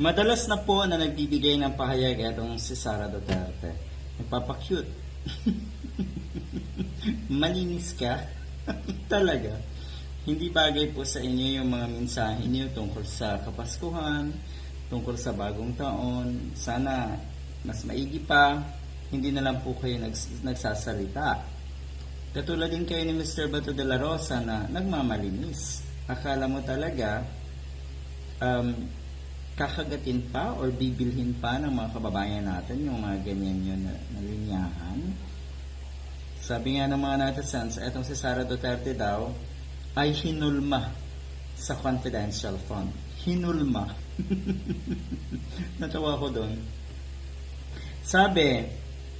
Madalas na po na nagbibigay ng pahayag itong si Sara Duterte. Nagpapakute. Malinis ka? Talaga. Hindi bagay po sa inyo yung mga mensahe niyo tungkol sa Kapaskuhan, tungkol sa bagong taon. Sana mas maigi pa, hindi na lang po kayo nags- nagsasalita. Katulad din kayo ni Mr. Bato de la Rosa na nagmamalinis. Akala mo talaga um, kakagatin pa or bibilhin pa ng mga kababayan natin yung mga ganyan yun na, na linyahan. Sabi nga ng mga netizens, etong si Sara Duterte daw ay hinulma sa confidential fund. Hinulma. Natawa ko doon. Sabi,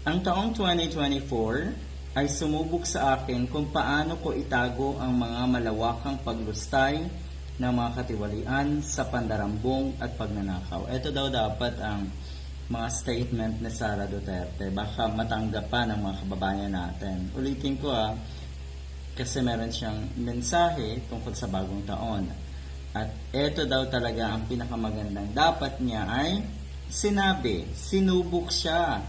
ang taong 2024 ay sumubok sa akin kung paano ko itago ang mga malawakang paglustay ng mga katiwalian sa pandarambong at pagnanakaw. Ito daw dapat ang mga statement ni Sara Duterte. Baka matanggap pa ng mga kababayan natin. Ulitin ko ah, kasi meron siyang mensahe tungkol sa bagong taon. At ito daw talaga ang pinakamagandang dapat niya ay sinabi, sinubok siya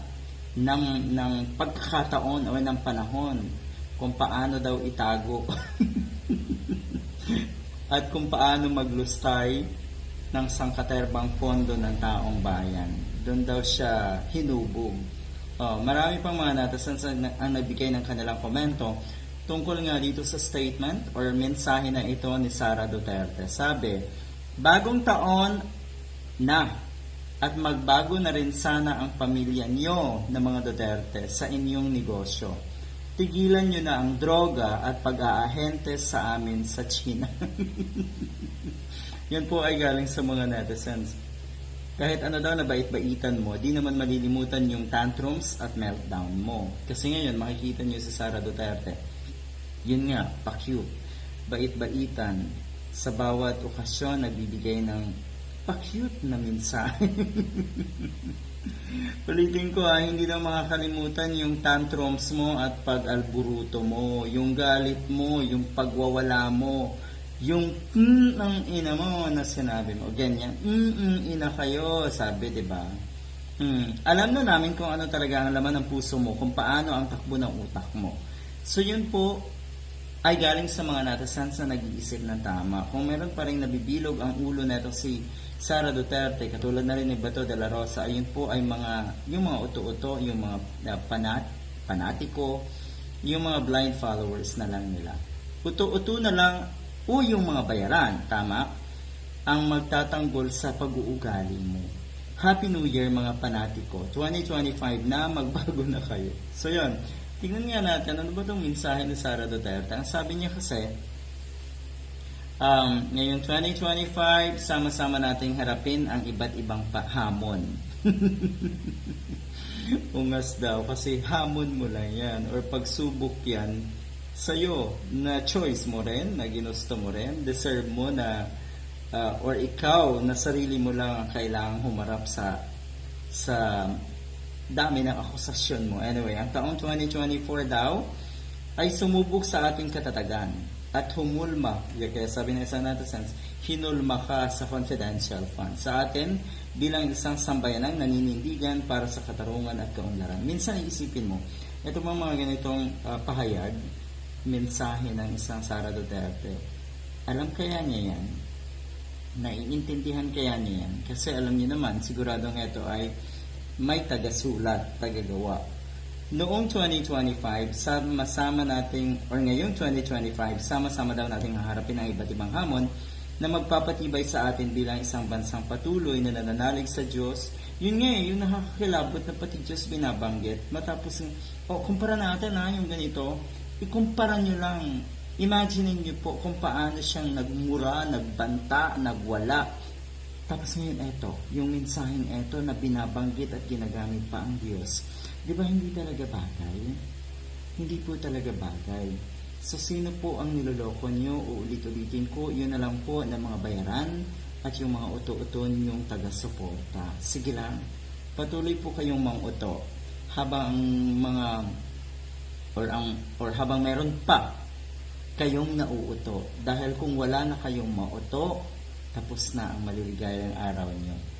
ng, ng pagkakataon o ng panahon kung paano daw itago at kung paano maglustay ng sangkaterbang pondo ng taong bayan. Doon daw siya hinubog. Oh, marami pang mga netizens ang, ang nagbigay ng kanilang komento tungkol nga dito sa statement or mensahe na ito ni Sara Duterte. Sabi, bagong taon na at magbago na rin sana ang pamilya niyo ng mga Duterte sa inyong negosyo. Tigilan niyo na ang droga at pag-aahente sa amin sa China. Yan po ay galing sa mga netizens. Kahit ano daw na bait-baitan mo, di naman malilimutan yung tantrums at meltdown mo. Kasi ngayon, makikita niyo si Sara Duterte. Yun nga, pa-cute. Bait-baitan. Sa bawat okasyon, nagbibigay ng pa-cute na mensahe. Ulitin ko ha, hindi daw makakalimutan yung tantrums mo at pag-alburuto mo, yung galit mo, yung pagwawala mo, yung mm ang ina mo na sinabi mo, ganyan, mm, mm ina kayo, sabi, di ba? Mm. Alam na namin kung ano talaga ang laman ng puso mo, kung paano ang takbo ng utak mo. So yun po, ay galing sa mga netizens na nag-iisip ng tama. Kung meron pa rin nabibilog ang ulo neto si Sara Duterte, katulad na rin ni Bato de la Rosa, ayun po ay mga, yung mga uto-uto, yung mga uh, panat, panatiko, yung mga blind followers na lang nila. Uto-uto na lang o yung mga bayaran, tama, ang magtatanggol sa pag-uugali mo. Happy New Year mga panatiko. 2025 na, magbago na kayo. So yun, tingnan nga natin, ano ba itong mensahe ni Sara Duterte? Ang sabi niya kasi, um, ngayong 2025, sama-sama nating harapin ang iba't ibang hamon. Ungas daw, kasi hamon mo lang yan, or pagsubok yan, sa'yo, na choice mo rin, na ginusto mo rin, deserve mo na, uh, or ikaw, na sarili mo lang ang kailangang humarap sa, sa dami ng akusasyon mo. Anyway, ang taong 2024 daw ay sumubok sa ating katatagan at humulma. Kaya sabi ng isang netizens, hinulma ka sa confidential fund. Sa atin, bilang isang sambayanang naninindigan para sa katarungan at kaunlaran. Minsan iisipin mo, ito mga mga ganitong uh, pahayag, mensahe ng isang Sara Duterte, alam kaya niya yan? Naiintindihan kaya niya yan? Kasi alam niyo naman, siguradong ito ay may tagasulat, tagagawa. Noong 2025, sama-sama nating, or ngayong 2025, sama-sama daw nating haharapin ang iba't ibang hamon na magpapatibay sa atin bilang isang bansang patuloy na nananalig sa Diyos. Yun nga eh, yung nakakakilabot na pati Diyos binabanggit. Matapos, oh, kumpara natin ha, yung ganito, ikumpara nyo lang. Imagine niyo po kung paano siyang nagmura, nagbanta, nagwala, tapos ngayon eto, yung mensaheng eto na binabanggit at ginagamit pa ang Diyos. Di ba hindi talaga bagay? Hindi po talaga bagay. So sino po ang niloloko nyo? Uulit-ulitin ko, yun na lang po ng mga bayaran at yung mga uto-uto yung taga-suporta. Sige lang, patuloy po kayong manguto habang mga or ang or habang meron pa kayong nauuto dahil kung wala na kayong mauto tapos na ang maliligayang araw nyo.